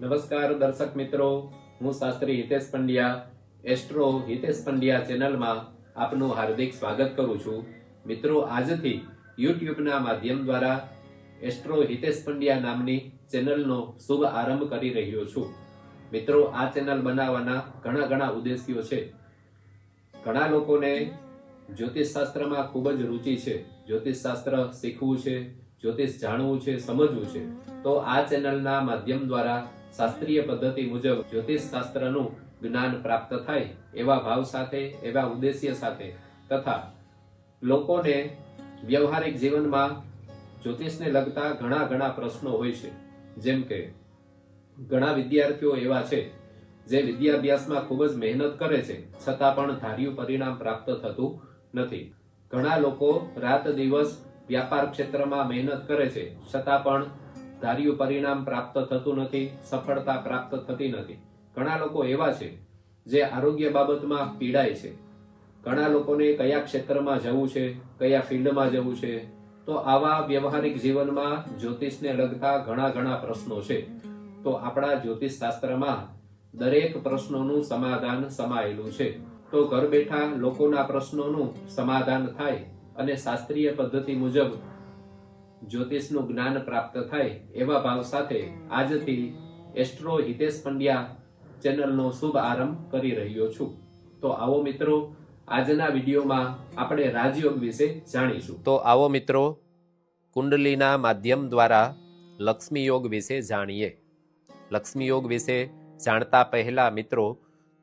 નમસ્કાર દર્શક મિત્રો, હું શાસ્ત્રી હિતેશ પંડ્યા, એસ્ટ્રો હિતેશ પંડ્યા ચેનલમાં આપનું હાર્દિક સ્વાગત કરું છું. મિત્રો, આજથી યુટ્યુબના માધ્યમ દ્વારા એસ્ટ્રો હિતેશ પંડ્યા નામની ચેનલનો શુભ આરંભ કરી રહ્યો છું. મિત્રો, આ ચેનલ બનાવવાના ઘણા ઘણા ઉદ્દેશ્યો છે. ઘણા લોકોને જ્યોતિષ શાસ્ત્રમાં ખૂબ જ રુચિ છે. જ્યોતિષ શાસ્ત્ર શીખવું છે, જ્યોતિષ જાણવું છે, સમજવું છે. તો આ ચેનલના માધ્યમ દ્વારા શાસ્ત્રીય પદ્ધતિ મુજબ જ્યોતિષ શાસ્ત્રનું જ્ઞાન પ્રાપ્ત થાય એવા ભાવ સાથે, એવા ઉદ્દેશ્ય સાથે તથા લોકોને વ્યવહારિક જીવનમાં જ્યોતિષને લગતા ઘણા ઘણા પ્રશ્નો હોય છે. જેમ કે, ઘણા વિદ્યાર્થીઓ એવા છે જે વિદ્યાભ્યાસમાં ખૂબ જ મહેનત કરે છે, છતાં પણ ધાર્યું પરિણામ પ્રાપ્ત થતું નથી. ઘણા લોકો રાત દિવસ વ્યાપાર ક્ષેત્રમાં મહેનત કરે છે, છતાં પણ ધાર્યું પરિણામ પ્રાપ્ત થતું નથી, સફળતા પ્રાપ્ત થતી નથી. ઘણા લોકો એવા છે જે આરોગ્ય બાબતમાં પીડાય છે. ઘણા લોકોને કયા ક્ષેત્રમાં જવું છે, કયા ફિલ્ડમાં જવું છે, તો આવા વ્યવહારિક જીવનમાં જ્યોતિષને લગતા ઘણા ઘણા પ્રશ્નો છે. તો આપણા જ્યોતિષ શાસ્ત્રમાં દરેક પ્રશ્નોનું સમાધાન સમાયેલું છે. તો ઘર બેઠા લોકોના પ્રશ્નોનું સમાધાન થાય અને શાસ્ત્રીય પદ્ધતિ મુજબ જ્યોતિષનું જ્ઞાન પ્રાપ્ત થાય એવા ભાવ સાથે આજથી એસ્ટ્રો હિતેશ પંડ્યા ચેનલનો શુભ આરંભ કરી રહ્યો છું. તો આવો મિત્રો, આજના વિડીયોમાં આપણે રાજયોગ વિશે જાણીશું. તો આવો મિત્રો, કુંડલીના માધ્યમ દ્વારા લક્ષ્મી યોગ વિશે જાણીએ. લક્ષ્મી યોગ વિશે જાણતા પહેલા મિત્રો,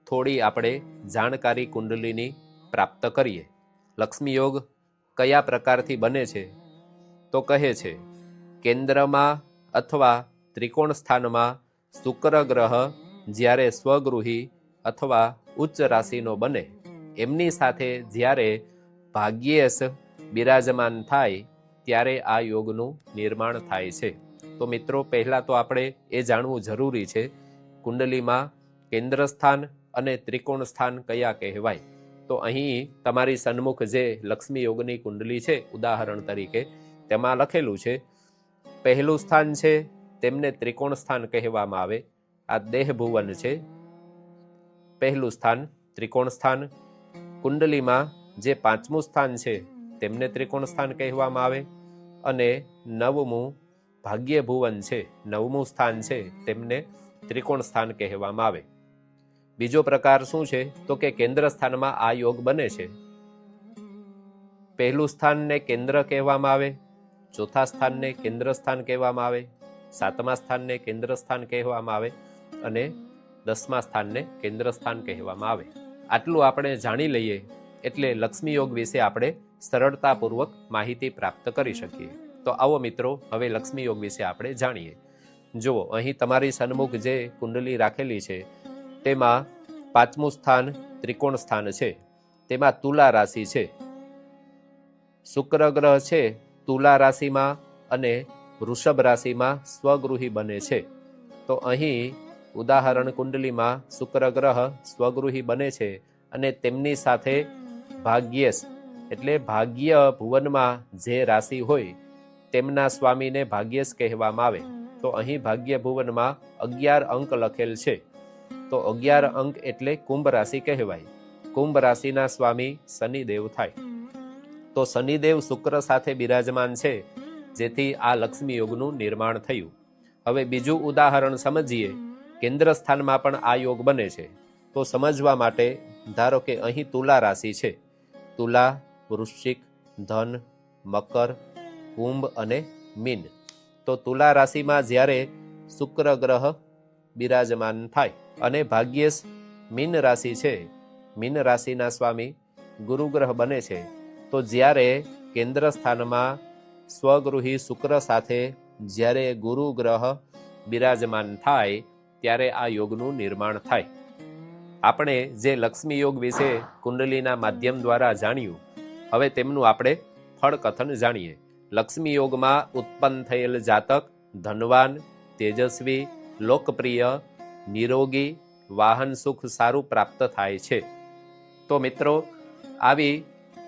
થોડી આપણે જાણકારી કુંડલીની પ્રાપ્ત કરીએ. લક્ષ્મી યોગ કયા પ્રકારથી બને છે? તો કહે છે, કેન્દ્રમાં અથવા ત્રિકોણ સ્થાનમાં શુક્ર ગ્રહ જ્યારે સ્વગૃહી અથવા ઉચ્ચ રાશિનો બને, એમની સાથે જ્યારે ભાગ્યેશ બિરાજમાન થાય, ત્યારે આ યોગનું નિર્માણ થાય છે. તો મિત્રો, પહેલાં તો આપણે એ જાણવું જરૂરી છે, કુંડલીમાં કેન્દ્ર સ્થાન અને ત્રિકોણ સ્થાન કયા કહેવાય? તો અહીં તમારી સન્મુખ જે લક્ષ્મી યોગની કુંડલી છે, ઉદાહરણ તરીકે તેમાં લખેલું છે, પહેલું સ્થાન છે, તેમને ત્રિકોણ સ્થાન કહેવામાં આવે. આ દેહ ભુવન છે. પહેલું સ્થાન, ત્રિકોણ સ્થાન. કુંડલીમાં જે પાંચમું સ્થાન છે, તેમને ત્રિકોણ સ્થાન કહેવામાં આવે. અને નવમું ભાગ્ય ભુવન છે, નવમું સ્થાન છે, તેમને ત્રિકોણ સ્થાન કહેવામાં આવે. બીજો પ્રકાર શું છે? તો કે કેન્દ્ર સ્થાનમાં આ યોગ બને છે. પહેલું સ્થાનને કેન્દ્ર કહેવામાં આવે. ચોથા સ્થાનને કેન્દ્ર સ્થાન કહેવામાં આવે, સાતમા સ્થાનને કેન્દ્ર સ્થાન કહેવામાં આવે અને દસમા સ્થાનને કેન્દ્ર સ્થાન કહેવામાં આવે. આટલું આપણે જાણી લઈએ, એટલે લક્ષ્મી યોગ વિશે આપણે સરળતાપૂર્વક માહિતી પ્રાપ્ત કરી શકીએ. તો આવો મિત્રો, હવે લક્ષ્મી યોગ વિશે આપણે જાણીએ. જુઓ, અહીં તમારી સન્મુખ જે કુંડલી રાખેલી છે, તેમાં પાંચમું સ્થાન ત્રિકોણ સ્થાન છે, તેમાં તુલા રાશિ છે, શુક્ર ગ્રહ છે તુલા રાશિમાં અને વૃષભ રાશિમાં સ્વગૃહી બને છે. તો અહીં ઉદાહરણ કુંડલીમાં શુક્ર ગ્રહ સ્વગૃહી બને છે અને તેમની સાથે ભાગ્યેશ એટલે ભાગ્ય ભુવનમાં જે રાશિ હોય તેમના સ્વામીને ભાગ્યેશ કહેવામાં આવે. તો અહીં ભાગ્ય ભુવનમાં અગિયાર અંક લખેલ છે. તો અગિયાર અંક એટલે કુંભ રાશિ કહેવાય. કુંભ રાશિના સ્વામી શનિદેવ થાય. તો શનિદેવ શુક્ર સાથે બિરાજમાન છે, જેથી આ લક્ષ્મી યોગનું નિર્માણ થયું. હવે બીજું ઉદાહરણ સમજીએ. કેન્દ્ર સ્થાનમાં પણ આ યોગ બને છે. તો સમજવા માટે, ધારો કે અહીં તુલા રાશિ છે. તુલા, વૃશ્ચિક, ધન, મકર, કુંભ અને મીન. તો તુલા રાશિમાં જ્યારે શુક્ર ગ્રહ બિરાજમાન થાય અને ભાગ્યેશ મીન રાશિ છે, મીન રાશિના સ્વામી ગુરુગ્રહ બને છે તો જ્યારે કેન્દ્ર સ્થાનમાં સ્વગૃહી શુક્ર સાથે જ્યારે ગુરુ ગ્રહ બિરાજમાન થાય, ત્યારે આ યોગનું નિર્માણ થાય. આપણે જે લક્ષ્મી યોગ વિશે કુંડલીના માધ્યમ દ્વારા જાણ્યું, હવે તેમનું આપણે ફળકથન જાણીએ. લક્ષ્મી યોગમાં ઉત્પન્ન થયેલ જાતક ધનવાન, તેજસ્વી, લોકપ્રિય, નિરોગી, વાહન સુખ સારું પ્રાપ્ત થાય છે. તો મિત્રો, આવી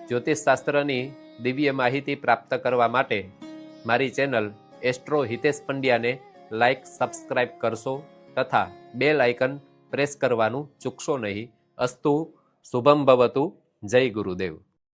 જ્યોતિષશાસ્ત્રની દિવ્ય માહિતી પ્રાપ્ત કરવા માટે મારી ચેનલ એસ્ટ્રો હિતેશ પંડ્યાને લાઈક, સબસ્ક્રાઇબ કરશો તથા બેલ આઇકન પ્રેસ કરવાનું ચૂકશો નહીં. અસ્તુ, શુભમ ભવતુ, જય ગુરુદેવ.